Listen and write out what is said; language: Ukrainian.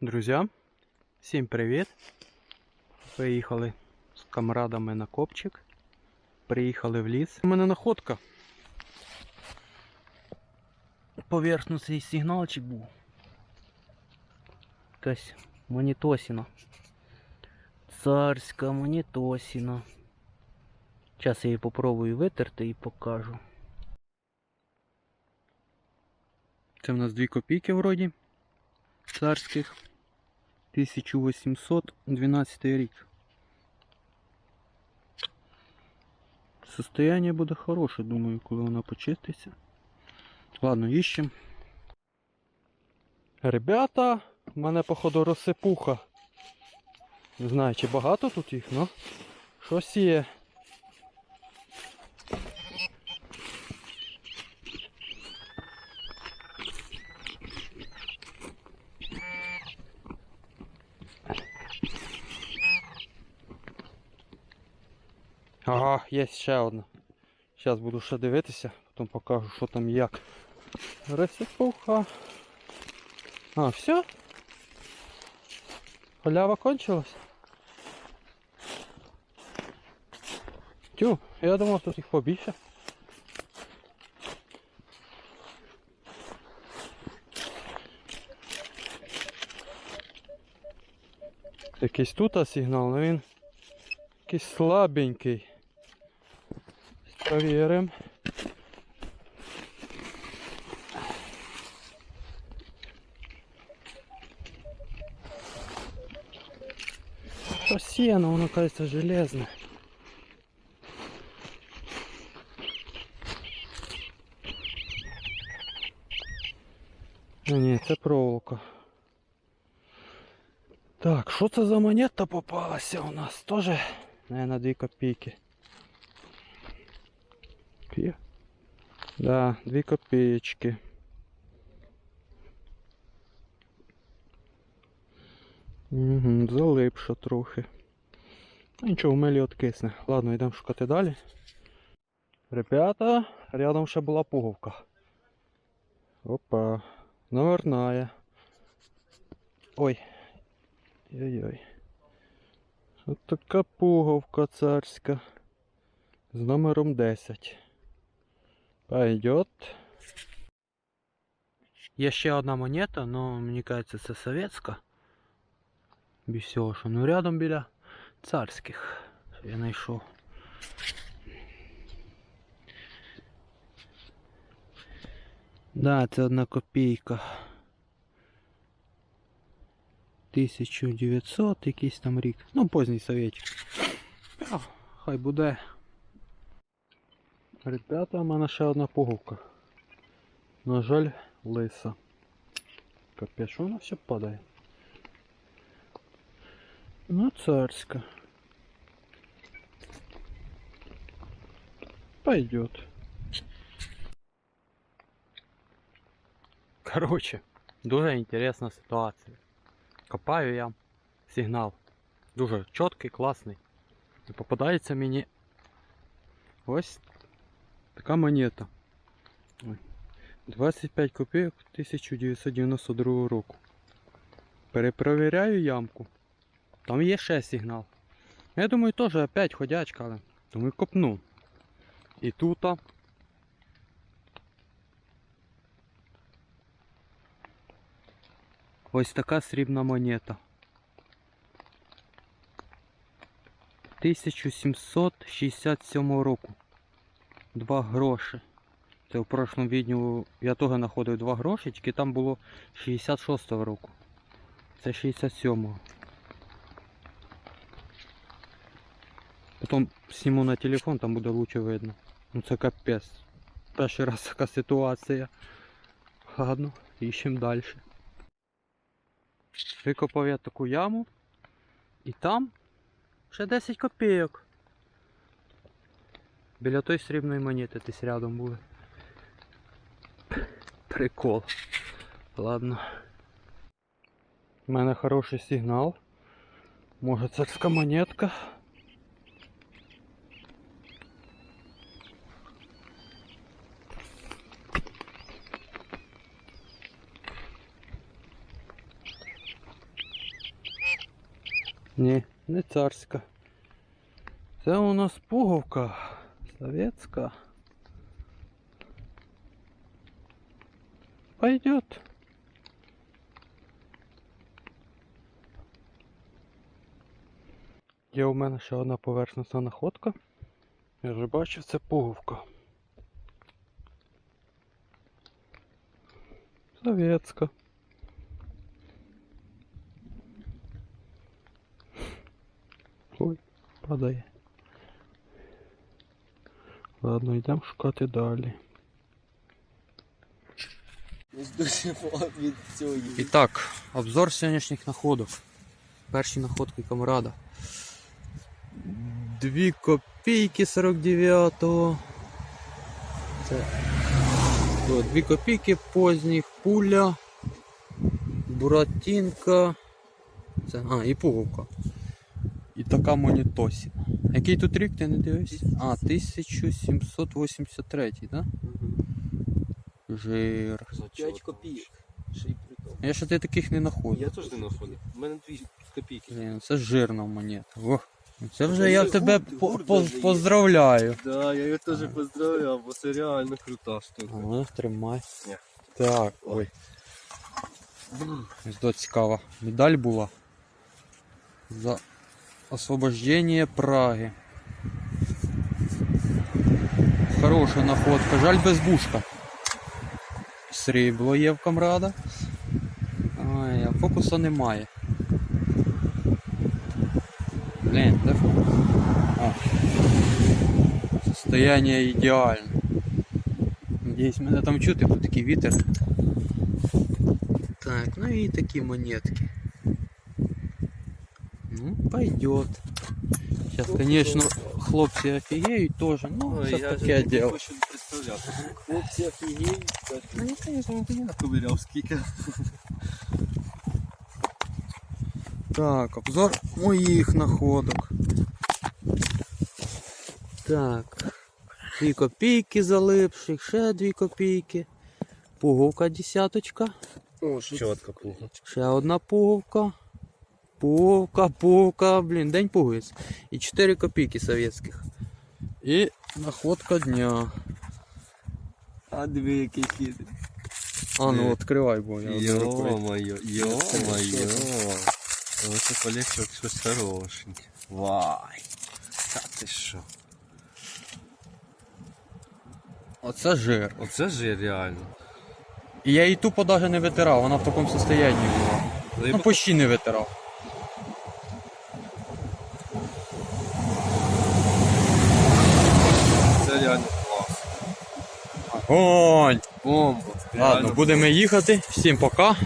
Друзі, всім привіт! Приїхали з камрадами на копчик. Приїхали в ліс. У мене находка. Поверхностний сигналчик був. Якась монітосіна. Царська монітосіна. Зараз я її попробую витерти і покажу. Це в нас 2 копійки вроді царських 1812 рік. Состояние буде хороше, думаю, коли вона почиститься. Ладно, іщем. Ребята, в мене походу розсипуха. Не знаю, чи багато тут їх, но щось є. Ага, є ще одна. Зараз буду ще дивитися, потім покажу, що там як. Розсипуха. А, все? Халява кончилась? Тю, я думав тут їх побільше. Якийсь тут сигнал, але він якийсь слабенький. Провіримо. Що сіно, воно кажеться железне. Ні, це проволока. Так, що це за монета попалася у нас? Тоже, наверное, 2 копійки. П'є? Да, 2 копеечки. Угу, залипша трохи. Ну, Нічого, в откисне. Ладно, йдемо шукати далі. Ребята, рядом ще була пуговка. Опа, наверная. Ой. Ой-ой. От така пуговка царська. З номером 10. Пойдет. Є ще одна монета, но мені кажется, це советська. Без всього, що ну рядом біля царських. Я знайшов. Да, це одна копійка. 1900 якийсь там рік. Ну, поздній совєтик. А, хай буде. Ребята, у мене ще одна пуговка. На жаль, лиса. Капець, що вона все падає. Ну, царська. Пойдет. Короче, дуже інтересна ситуація. Копаю я сигнал. Дуже чіткий, класний. І попадається мені ось така монета. 25 копійок 1992 року. Перепровіряю ямку. Там є ще сигнал. Я думаю, теж опять ходячка, але думаю, копну. І тут. Ось така срібна монета. 1767 року. 2 гроші. Це в прошлому відео я теж знаходив 2 гроші, тільки там було 66-го року. Це 67-го. Потім зніму на телефон, там буде лучше видно. Ну це капець. Перший раз така ситуація. Ладно, іщемо далі. Викопав я таку яму. І там ще 10 копійок. Біля той срібної монети десь рядом були. Прикол. Ладно. У мене хороший сигнал. Може царська монетка. Ні, не царська. Це у нас пуговка. Советська. Пойдет. Є у мене ще одна поверхностна находка. Я вже бачив, це пуговка. Советська. Ой, падає. Ладно, йдемо шукати далі. І так, обзор сьогоднішніх находок. Перші находки камрада. Дві копійки 49-го. Це о, дві копійки поздніх, пуля, буратінка. Це, а, і пуговка. І така монітосі. Який тут рік ти не дивився? А, 1783, так? Да? Жир. За 5 копійок. Ще й. Я ще ти таких не знаходив. Я теж не знаходив. У мене 2 копійки. Блін, це жирна монета. Ох, це вже я тебе поздравляю. Да, я її теж поздравляв, бо це реально крута штука. Ну, тримай. Ні. Так, ой. Ось цікава. Медаль була. За освобождение Праги. Хороша находка. Жаль без бушка. Срібло є в камрада. Ой, а фокуса немає. Блін, де фокус? О. Состояние ідеальне. Надіюсь, мене там чути, бо такий вітер. Так, ну і такі монетки. Ну, пойдет. Сейчас, конечно, хлопці офігеють тоже, ну, Ой, це я таке вже діло. хочу представляти. Хлопці офігіють. так. Ну, я, конечно, Я ковиряв скільки. Так, обзор моїх находок. Так. Дві копійки залипших, ще дві копійки. Пуговка десяточка. О, чітко пуга. Ще одна пуговка. Пуговка, пуговка, блін, день пуговиць. І 4 копійки совєтських. І находка дня. А диви, який хід. А ну відкривай, бо я. Йо-моє, йо-моє. Ось полегче щось хорошеньке. Вай. Та ти що? Оце жир. Оце ж реально. І я її тупо навіть не витирав, вона в такому состоянні була. Ну Риба почти не витирав. це реально клас. Огонь! Бомба. Ладно, будемо їхати. Всім пока.